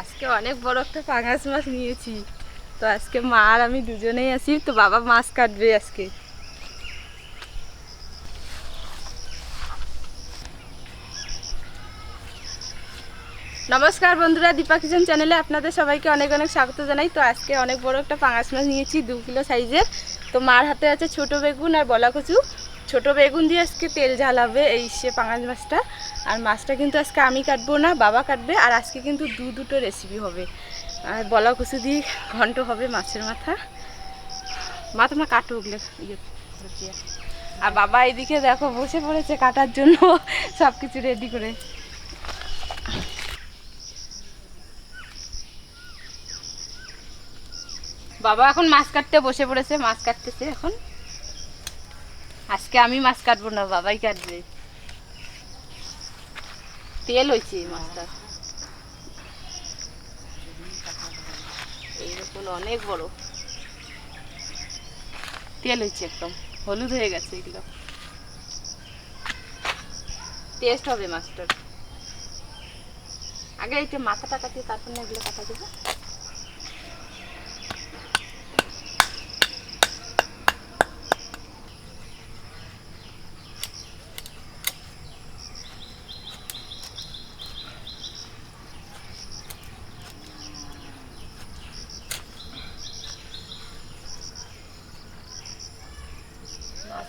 আজকে অনেক বড় একটা পাঙাশ মাছ নিয়েছি। তো আজকে মা আর আমি দুজনেই আছি, তো বাবা মাছ কাটবে আজকে। নমস্কার বন্ধুরা, দীপা কিচেন চ্যানেলে আপনাদের সবাইকে অনেক অনেক স্বাগত জানাই। তো আজকে অনেক বড় একটা পাঙাশ মাছ নিয়েছি, দু কিলো সাইজের। তো মার হাতে আছে ছোট বেগুন আর বলা কচু। ছোট বেগুন দিয়ে আজকে তেল ঝালাবে এই সে পাঙাশ মাছটা। আর মাছটা কিন্তু আজকে আমি কাটবো না, বাবা কাটবে, আর আজকে কিন্তু দু দুটো রেসিপি হবে। আর বলা কচু দিয়ে ঘন্ট হবে মাছের মাথা। মা তোমরা কাটো ওগুলো ইয়ে আর বাবা এদিকে দেখো বসে পড়েছে কাটার জন্য সব কিছু রেডি করে। বাবা এখন মাছ কাটতে বসে পড়েছে, মাছ কাটতেছে এখন। আজকে আমি মাছ কাটবো না, বাবাই কাটবে। তেল হয়েছে এই মাছটা এইরকম অনেক বড় তেল হয়েছে একদম হলুদ হয়ে গেছে এগুলো টেস্ট হবে মাছটার আগে একটু মাথাটা কাটিয়ে তারপর না এগুলো কাটা দেবো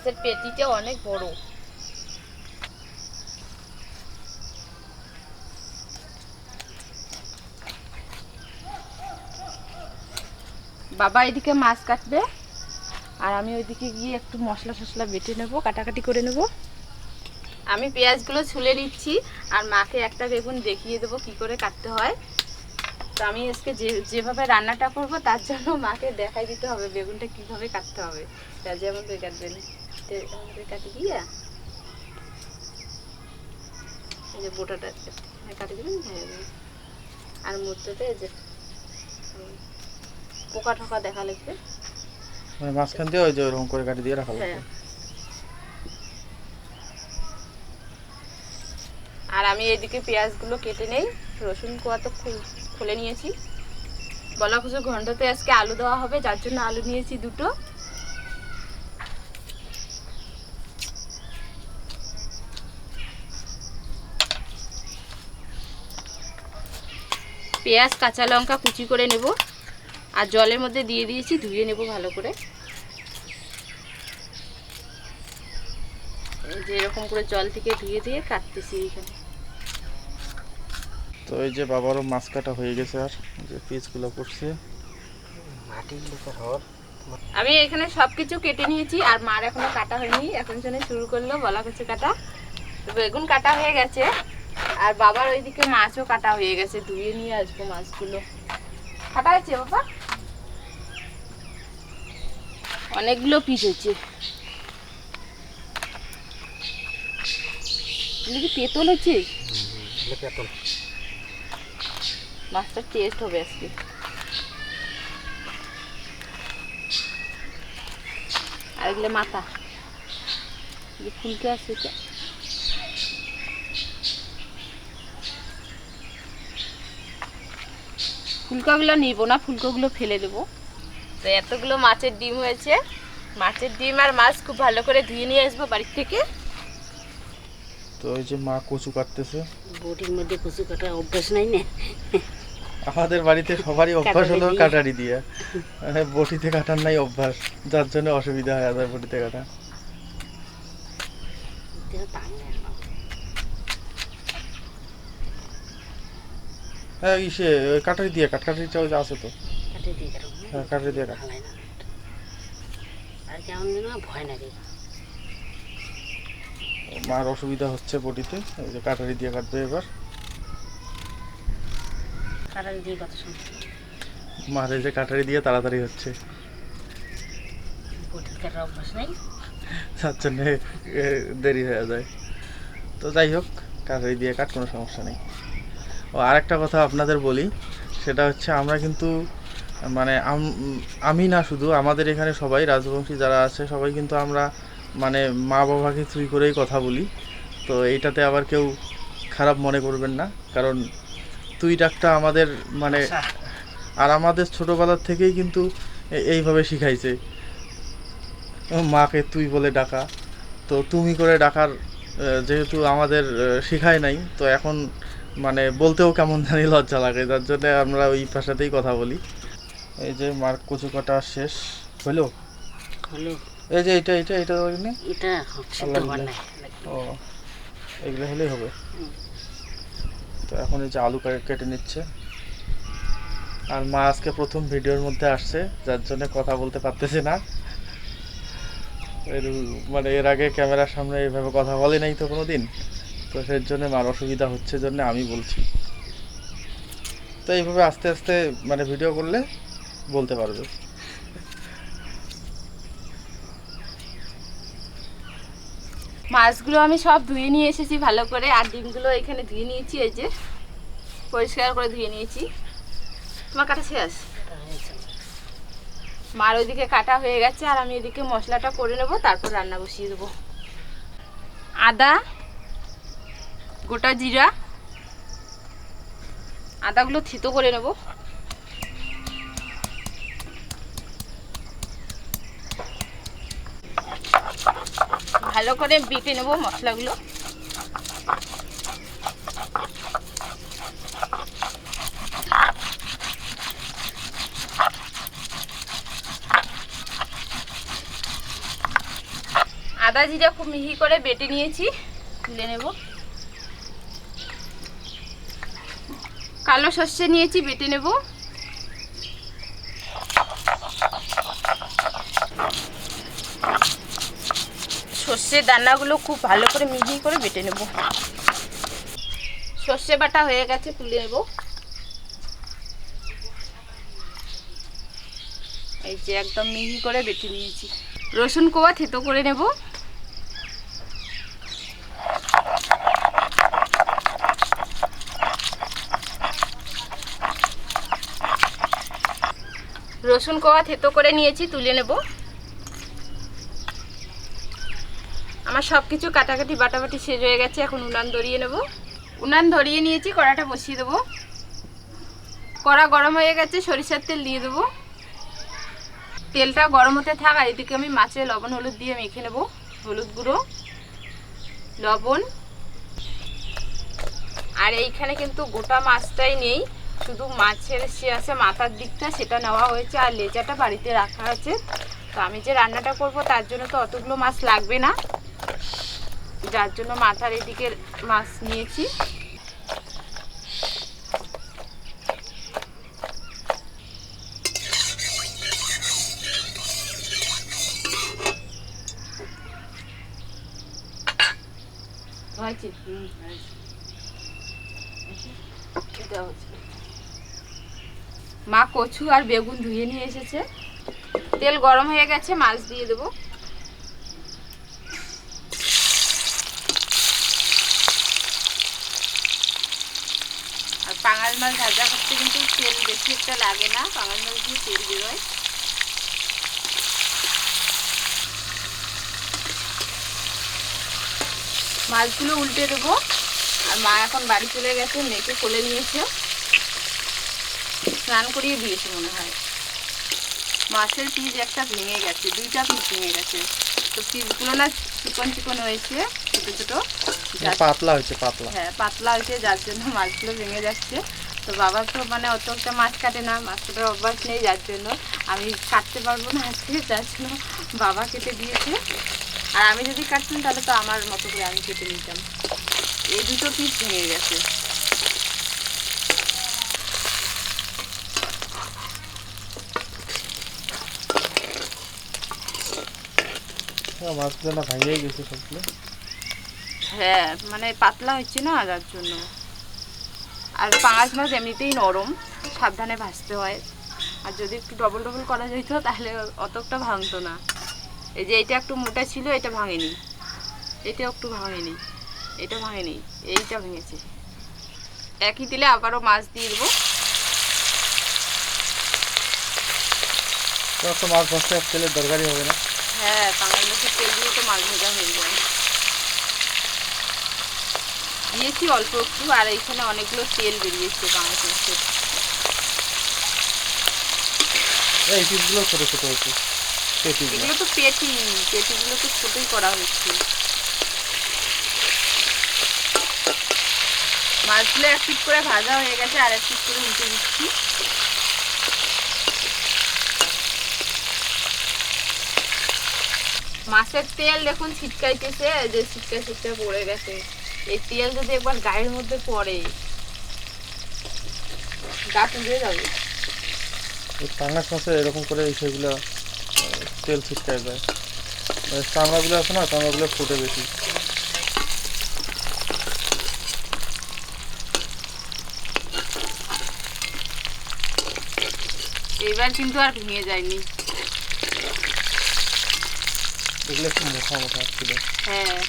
মাছের পেটিটা অনেক বড়। বাবা এদিকে মাছ কাটবে, আর আমি ওইদিকে গিয়ে একটু মশলা টশলা বেটে নেব, কাটাকাটি করে নেব। আমি পেঁয়াজগুলো ছুলে নিচ্ছি, আর মাকে একটা বেগুন দেখিয়ে দেবো কি করে কাটতে হয়। তো আমি আজকে যে, যেভাবে রান্নাটা করব, তার জন্য মাকে দেখাই দিতে হবে বেগুনটা কীভাবে কাটতে হবে। তা যেমন করে কাটবেন কাটি দিয়ে? এই যে বোটাটা হ্যাঁ, কাটি দেবেন হ্যাঁ। আর যে পোকা ঠোকা দেখা লাগবে। মানে মাঝখান দিয়ে ওই যে ওরকম করে কাটি দিয়ে রাখা হ্যাঁ। লাগবে আর আমি এদিকে পেঁয়াজগুলো কেটে নেই রসুন কোয়া তো খুলে নিয়েছি। বলা খুশি ঘন্টাতে আজকে আলু দেওয়া হবে যার জন্য আলু নিয়েছি দুটো। পেঁয়াজ কাঁচা লঙ্কা কুচি করে নেব। আর জলের মধ্যে দিয়ে দিয়েছি ধুয়ে নেব ভালো করে। এই যে এরকম করে জল থেকে ধুয়ে দিয়ে কাটতেছি এইখানে। তো এই যে বাবারও মাছ কাটা হয়ে গেছে আর যে পিসগুলো পড়ছে আমি এখানে সবকিছু কেটে নিয়েছি আর মার এখনও কাটা হয়নি। এখন জন্য শুরু করল বলা কিছু কাটা। তো বেগুন কাটা হয়ে গেছে। আর বাবার ওইদিকে মাছও কাটা হয়ে গেছে ধুয়ে নিয়ে আসব মাছগুলো। কাটা হয়েছে বাবা? অনেকগুলো পিস হয়েছে। কি পেতল হচ্ছে? মাছটার টেস্ট হবে আজকে। আর এগুলো মাথা। ফুলকে আছে ফুলকাগুলো নিব না ফুলকোগুলো ফেলে দেবো। তো এতগুলো মাছের ডিম হয়েছে। মাছের ডিম আর মাছ খুব ভালো করে ধুয়ে নিয়ে আসব বাড়ির থেকে। তো এই যে মা কচু কাটতেছে। বটির মধ্যে কচু কাটা অভ্যাস নাই না? আমাদের বাড়িতে সবারই অভ্যাস হলো কাটারি দিয়ে। কাটারি মানে বটিতে কাটার নাই অভ্যাস। যার জন্য অসুবিধা হয় আমাদের বটিতে কাটা এটা টানে না। হ্যাঁ ইসে কাটারি দিয়ে কাট কাটারি চাও যে আছে তো। কাটে দিয়ে কাটো হ্যাঁ কাটারি দিয়ে কাট ভালো না। আর কেমন যেন ভয় লাগে। মার অসুবিধা হচ্ছে বটিতে এই যে কাটারি দিয়ে কাটবে এবার। কাটারি দিয়ে কত সময় মার এই যে কাটারি দিয়ে তাড়াতাড়ি হচ্ছে। বটির কাটার অভ্যাস নাই? যার জন্য দেরি হয়ে যায়। তো যাই হোক কাটারি দিয়ে কাট কোনো সমস্যা নেই। ও আরেকটা কথা আপনাদের বলি সেটা হচ্ছে আমরা কিন্তু মানে আমি না শুধু আমাদের এখানে সবাই রাজবংশী যারা আছে সবাই কিন্তু আমরা মানে মা বাবাকে তুই করেই কথা বলি। তো এইটাতে আবার কেউ খারাপ মনে করবেন না কারণ তুই ডাকটা আমাদের মানে আচ্ছা। আর আমাদের ছোটোবেলার থেকেই কিন্তু এইভাবে শিখাইছে। মাকে তুই বলে ডাকা। তো তুমি করে ডাকার যেহেতু আমাদের শিখায় নাই তো এখন মানে বলতেও কেমন জানি লজ্জা লাগে যার জন্য আমরা ওই ভাষাতেই কথা বলি। এই যে মার কচু কাটা শেষ হলো? হলো। এই যে এটা এটা এটা ও এগুলো হলেই হবে। তো এখন এই যে আলু কেটে নিচ্ছে। আর মা আজকে প্রথম ভিডিওর মধ্যে আসছে যার জন্য কথা বলতে পারতেছে না। মানে এর আগে ক্যামেরার সামনে এইভাবে কথা বলে নাই তো কোনো দিন তো সেই জন্য মার অসুবিধা হচ্ছে জন্য আমি বলছি। তো এইভাবে আস্তে আস্তে মানে ভিডিও করলে বলতে পারবে। মাছগুলো আমি সব ধুয়ে নিয়ে এসেছি ভালো করে, আর ডিমগুলো এখানে ধুয়ে নিয়েছি, এই যে পরিষ্কার করে ধুয়ে নিয়েছি। তোমার কাটা শেষ মার ওইদিকে কাটা হয়ে গেছে, আর আমি এদিকে মশলাটা করে নেব, তারপর রান্না বসিয়ে দেবো। আদা গোটা জিরা। আদাগুলো থিতো করে নেব। ভালো করে বেটে নেব মশলাগুলো। আদা জিরা খুব মিহি করে বেটে নিয়েছি। তুলে নেব। কালো সর্ষে নিয়েছি, বেটে নেব। সর্ষের দানাগুলো খুব ভালো করে মিহি করে বেটে নেব। সর্ষে বাটা হয়ে গেছে, তুলে নেব। এই যে একদম মিহি করে বেটে নিয়েছি। রসুন কোয়া থেতো করে নেব। রসুন কোয়া থেতো করে নিয়েছি, তুলে নেব। আমার সব কিছু কাটাকাটি বাটাবাটি শেষ হয়ে গেছে, এখন উনান ধরিয়ে নেব। উনান ধরিয়ে নিয়েছি, কড়াটা বসিয়ে দেবো। কড়া গরম হয়ে গেছে, সরিষার তেল দিয়ে দেবো। তেলটা গরম হতে থাক এদিকে আমি মাছের লবণ, হলুদ দিয়ে মেখে নেব। হলুদ গুঁড়ো, লবণ। আর এইখানে কিন্তু গোটা মাছটাই নেই। শুধু মাছের সে আছে, মাথার দিকটা সেটা নেওয়া হয়েছে আর লেজাটা বাড়িতে রাখা আছে। তো আমি যে রান্নাটা করব তার জন্য তো অতগুলো মাছ লাগবে না। যার জন্য মাথার এদিকের মাছ নিয়েছি হয়েছে এটা হচ্ছে। মা কচু আর বেগুন ধুয়ে নিয়ে এসেছে। তেল গরম হয়ে গেছে, মাছ দিয়ে দেবো। আর পাঙাল মাছ ভাজা করতে কিন্তু তেল বেশি একটা লাগে না পাঙাল মাছ দিয়ে তেল বেরোয়। মাছগুলো উল্টে দেবো। আর মা এখন বাড়ি চলে গেছে, মেয়েকে কোলে নিয়েছে। স্নান করিয়ে দিয়েছে মনে হয়। মাছের পিস একটা ভেঙে গেছে দুইটা পিস ভেঙে গেছে। তো পিসগুলো না চিকন চিকন হয়েছে ছোটো ছোটো পাতলা হয়েছে পাতলা। হ্যাঁ পাতলা হয়েছে যার জন্য মাছগুলো ভেঙে যাচ্ছে। তো বাবা তো মানে অত একটা মাছ কাটে না মাছ কাটার অভ্যাস নেই যার জন্য। আমি কাটতে পারব না আজকে যার জন্য বাবা কেটে দিয়েছে। আর আমি যদি কাটতাম তাহলে তো আমার মতো করে আমি কেটে নিতাম। এই দুটো পিস ভেঙে গেছে। মাছগুলো ভাঙিয়ে গেছে সবগুলো। হ্যাঁ মানে পাতলা হচ্ছে না যার জন্য। আর পাঙাশ মাছ এমনিতেই নরম সাবধানে ভাজতে হয়। আর যদি একটু ডবল ডবল করা যেত তাহলে অতটা ভাঙতো না। এই যে এটা একটু মোটা ছিল এটা ভাঙেনি। এটা একটু ভাঙেনি এটা ভাঙেনি এইটা ভেঙেছে। একই দিলে আবারও মাছ দিয়ে দেবো। মাছ ভাজতে তেলের দরকারই হবে না। হ্যাঁ পাঙাশ মাছের তেল দিয়ে তো মাছ ভাজা হয়ে যায়। দিয়েছি অল্প একটু আর এইখানে অনেকগুলো তেল বেরিয়েছে পাঙাশ মাছের এই পিসগুলো ছোটো ছোটো হচ্ছে এগুলো তো পেটি পেটিগুলো তো ছোটোই করা হচ্ছে মাছগুলো এক পিট করে ভাজা হয়ে গেছে আর এক পিট করে উল্টে দিচ্ছি। মাছের তেল দেখুন ছিটকাইতেছে যে ছিটকা ছিটকা পড়ে গেছে। এই তেল যদি একবার গায়ের মধ্যে পড়ে গা পুড়ে যাবে। পাঙ্গাস মাছের এরকম করে সেগুলো তেল ছিটকায় যায়। আর চামড়াগুলো আছে না চামড়াগুলো ফুটে বেশি। এইবার কিন্তু আর ভেঙে যায়নি। এগুলো একটু মোটা মোটা ছিল হ্যাঁ।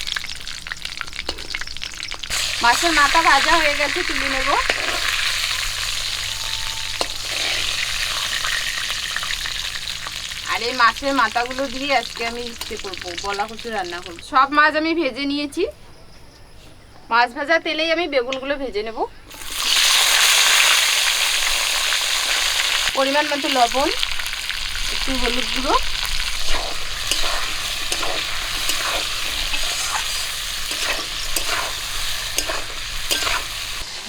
মাছের মাথা ভাজা হয়ে গেছে, তুলে নেব। আর এই মাছের মাথাগুলো দিয়ে আজকে আমি ইচ্ছে করব, বলা কচু রান্না করব। সব মাছ আমি ভেজে নিয়েছি। মাছ ভাজা তেলেই আমি বেগুনগুলো ভেজে নেব। পরিমাণ মতো লবণ, একটু হলুদ গুঁড়ো।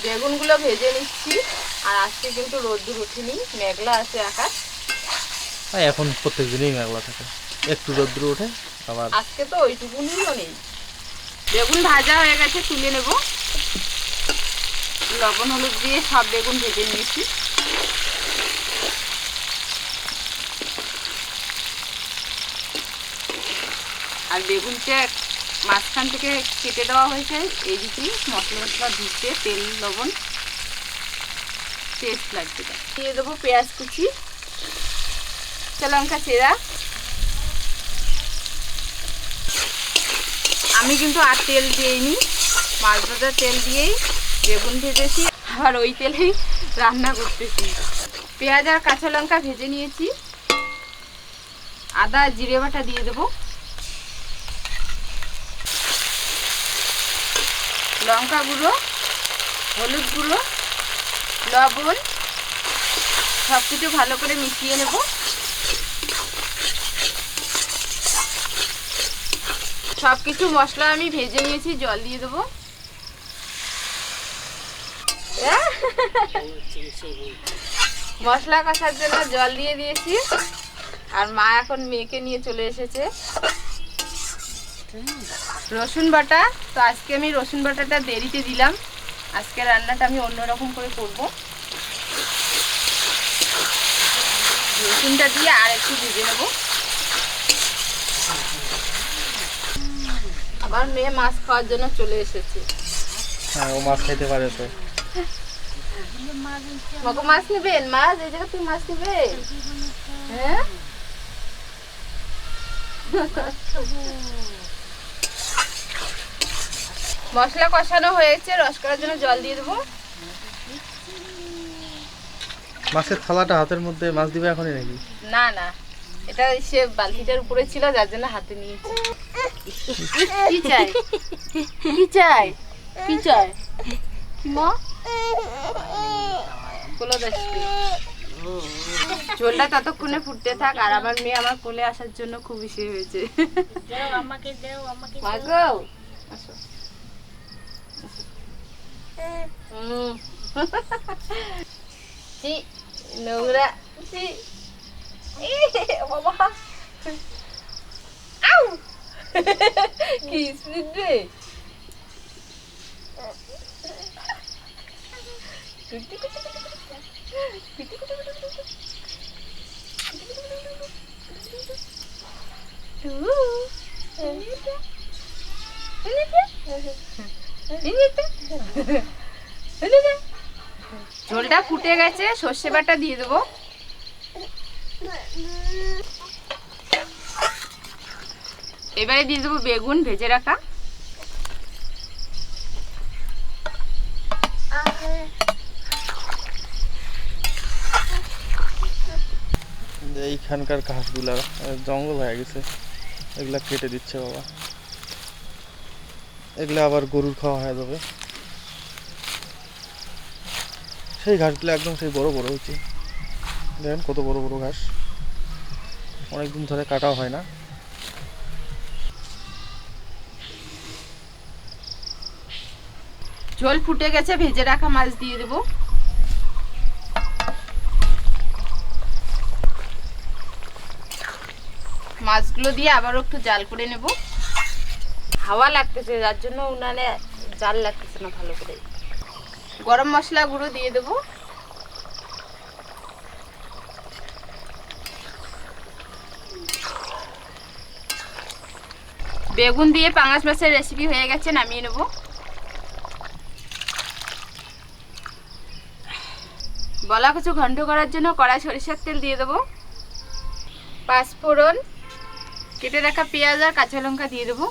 বেগুনগুলো ভেজে নিচ্ছি। আর আজকে কিন্তু রোদ্দুর উঠেনি মেঘলা আছে আকাশ। এখন প্রত্যেক দিনই মেঘলা থাকে। একটু রোদ্র ওঠে আবার আজকে তো ওইটুকুনিও নেই। বেগুন ভাজা হয়ে গেছে তুলে নেব। লবণ হলুদ দিয়ে সব বেগুন ভেজে নিয়েছি। আর বেগুনটা মাঝখান থেকে কেটে দেওয়া হয়েছে এই দিকে মশলা মশলা দিতে, তেল, লবণ টেস্ট লাগবে। দিয়ে দেবো পেঁয়াজ কাঁচা লঙ্কা চেরা। আমি কিন্তু আর তেল দিইনি মাছ ভাজার তেল দিয়েই বেগুন ভেজেছি, আবার ওই তেলেই রান্না করতেছি। পেঁয়াজ আর কাঁচা লঙ্কা ভেজে নিয়েছি। আদা, জিরে বাটা দিয়ে দেবো। লঙ্কা গুঁড়ো, হলুদ গুঁড়ো, লবণ সব কিছু ভালো করে মিশিয়ে নেব সব কিছু মশলা আমি ভেজে নিয়েছি, জল দিয়ে দেবো! মশলা কষার জন্য জল দিয়ে দিয়েছি, আর মা এখন মেয়েকে নিয়ে চলে এসেছে রসুন বাটা। তো আজকে আমি রসুন বাটাটা দেরিতে দিলাম। আজকে রান্নাটা আমি অন্যরকম করে করব। রসুনটা দিয়ে আর একটু ভেজে নেব। আমার মেয়ে মাছ খাওয়ার জন্য চলে এসেছে। হ্যাঁ ও মাছ খাইতে পারে তো। মাছ নেবেন? মাছ এই জায়গা তুমি মাছ নেবে হ্যাঁ? মশলা কষানো হয়েছে রস করার জন্য জল দিয়ে দেবো। মাছের থালাটা হাতের মধ্যে মাছ দিবে এখনই নাকি? না না এটা সে বালতিটার উপরে ছিল যার জন্য হাতে নিয়েছি। কি চাই? কি চাই? কি চাই? কি মা? কোলে দেখছি ঝোলটা ততক্ষণে ফুটতে থাক আর আমার মেয়ে আমার কোলে আসার জন্য খুব ইসে হয়েছে। আমাকে দেও আমাকে। si Nura, si Ih, apa Au! Kisah deh. Ini dia. Ini dia. ঝোলটা ফুটে গেছে, সর্ষে বাটা দিয়ে দেবো। এবারে দিয়ে দেবো বেগুন ভেজে রাখা। এইখানকার ঘাসগুলা, জঙ্গল হয়ে গেছে। এগুলা কেটে দিচ্ছে বাবা। এগুলা আবার গরুর খাওয়া হয়ে যাবে। সেই ঘাসগুলো একদম সেই বড় বড় হচ্ছে দেখেন কত বড় বড় ঘাস। অনেকদিন ধরে কাটাও হয় না। ঝোল ফুটে গেছে, ভেজে রাখা মাছ দিয়ে দেবো। মাছগুলো দিয়ে আবারও একটু জাল করে নেব। হাওয়া লাগতেছে, যার জন্য উনানে জাল লাগতেছে না ভালো করে। গরম মশলা গুঁড়ো দিয়ে দেবো। বেগুন দিয়ে পাঙাশ মাছের রেসিপি হয়ে গেছে, নামিয়ে নেব। বলা কিছু ঘন্ট করার জন্য কড়াই সরিষার তেল দিয়ে দেবো। পাঁচফোড়ন, কেটে রাখা পেঁয়াজ আর কাঁচা লঙ্কা দিয়ে দেবো।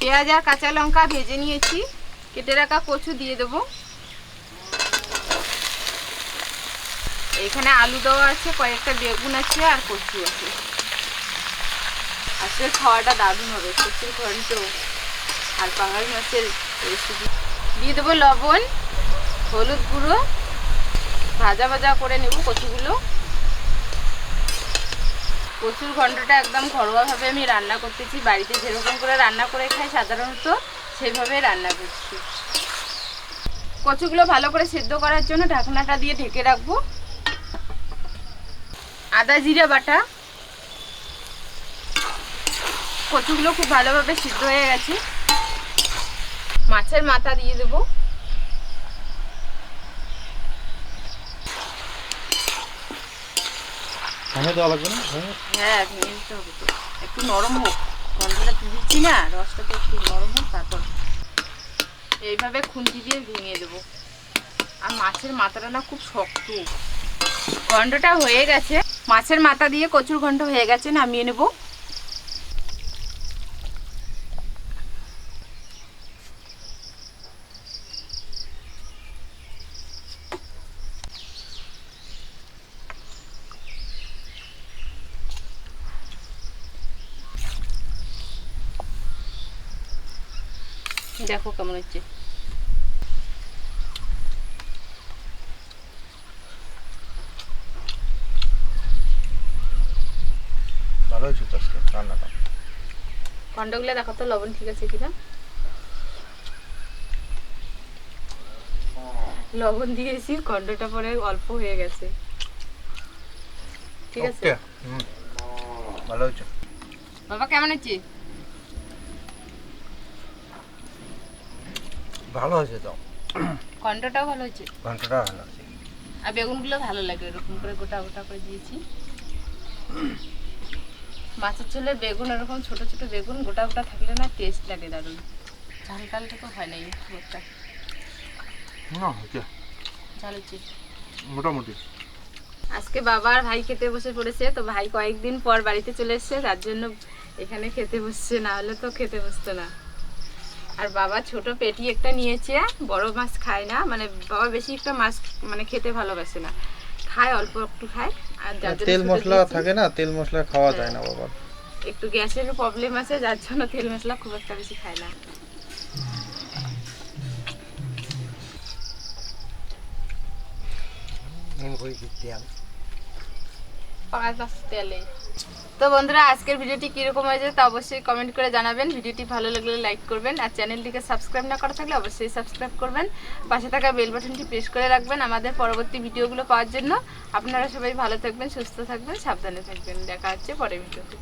পেঁয়াজ আর কাঁচা লঙ্কা ভেজে নিয়েছি। কেটে রাখা কচু দিয়ে দেবো। এখানে আলু দেওয়া আছে, কয়েকটা বেগুন আছে আর কচু আছে। আজকে খাওয়াটা দারুণ হবে, কচুর ঘন্ট আর পাহাড় মাছের রেসিপি দিয়ে দেবো লবণ, হলুদ গুঁড়ো, ভাজা ভাজা করে নেব কচুগুলো। কচুর ঘন্টটা একদম ঘরোয়াভাবে আমি রান্না করতেছি, বাড়িতে যেরকম করে রান্না করে খাই সাধারণত সেইভাবে রান্না করছি। কচুগুলো ভালো করে সেদ্ধ করার জন্য ঢাকনাটা দিয়ে ঢেকে রাখব। আদা জিরা বাটা। কচুগুলো খুব ভালোভাবে সিদ্ধ হয়ে গেছে। মাছের মাথা দিয়ে দেবো। ভেঙে দেওয়া লাগবে না? হ্যাঁ। হবে একটু নরম হোক। গন্ধটা দিচ্ছি না? রসটা তো একটু নরম হোক, তারপর এইভাবে খুন্তি দিয়ে ভেঙে দেবো। আর মাছের মাথাটা না খুব শক্ত। ঘন্টটা হয়ে গেছে। মাছের মাথা দিয়ে কচুর ঘন্ট হয়ে গেছে, নামিয়ে নেব। দেখো কেমন হচ্ছে। ভালো হয়েছে আজকে রান্নাটা? ঘন্টগুলো দেখো তো লবণ ঠিক আছে কিনা? লবণ দিয়েছি ঘন্টটা পরে অল্প হয়ে গেছে। ঠিক আছে? ভালো হয়েছে। বাবা কেমন আছে ভালো হয়েছে তো? ঘন্টটাও ভালো হয়েছে। ঘন্টাটা ভালো হয়েছে। আর বেগুনগুলো ভালো লাগে এরকম করে গোটা গোটা করে দিয়েছি। মাছের ঝোলে বেগুন এরকম ছোট ছোট বেগুন গোটা গোটা থাকলে না টেস্ট লাগে দারুণ। ঝাল টালটা তো হয় নাই একটা। না হয়েছে। ঝাল হচ্ছে। মোটামুটি। আজকে বাবা আর ভাই খেতে বসে পড়েছে তো ভাই কয়েকদিন পর বাড়িতে চলে এসেছে তার জন্য এখানে খেতে বসছে না হলে তো খেতে বসতো না। আর বাবা ছোট পেটি একটা নিয়েছে বড় মাছ খায় না মানে বাবা বেশি একটা মাছ মানে খেতে ভালোবাসে না। খায় অল্প একটু খায় আর তেল মশলা থাকে না তেল মশলা খাওয়া যায় না বাবা একটু গ্যাসের প্রবলেম আছে যার জন্য তেল মশলা খুব একটা বেশি খায় না। পাঁচ মাস তেলে। তো বন্ধুরা, আজকের ভিডিওটি কীরকম হয়েছে তা অবশ্যই কমেন্ট করে জানাবেন। ভিডিওটি ভালো লাগলে লাইক করবেন আর চ্যানেলটিকে সাবস্ক্রাইব না করা থাকলে অবশ্যই সাবস্ক্রাইব করবেন। পাশে থাকা বেল বাটনটি প্রেস করে রাখবেন আমাদের পরবর্তী ভিডিওগুলো পাওয়ার জন্য। আপনারা সবাই ভালো থাকবেন, সুস্থ থাকবেন, সাবধানে থাকবেন। দেখা হচ্ছে পরের ভিডিওতে।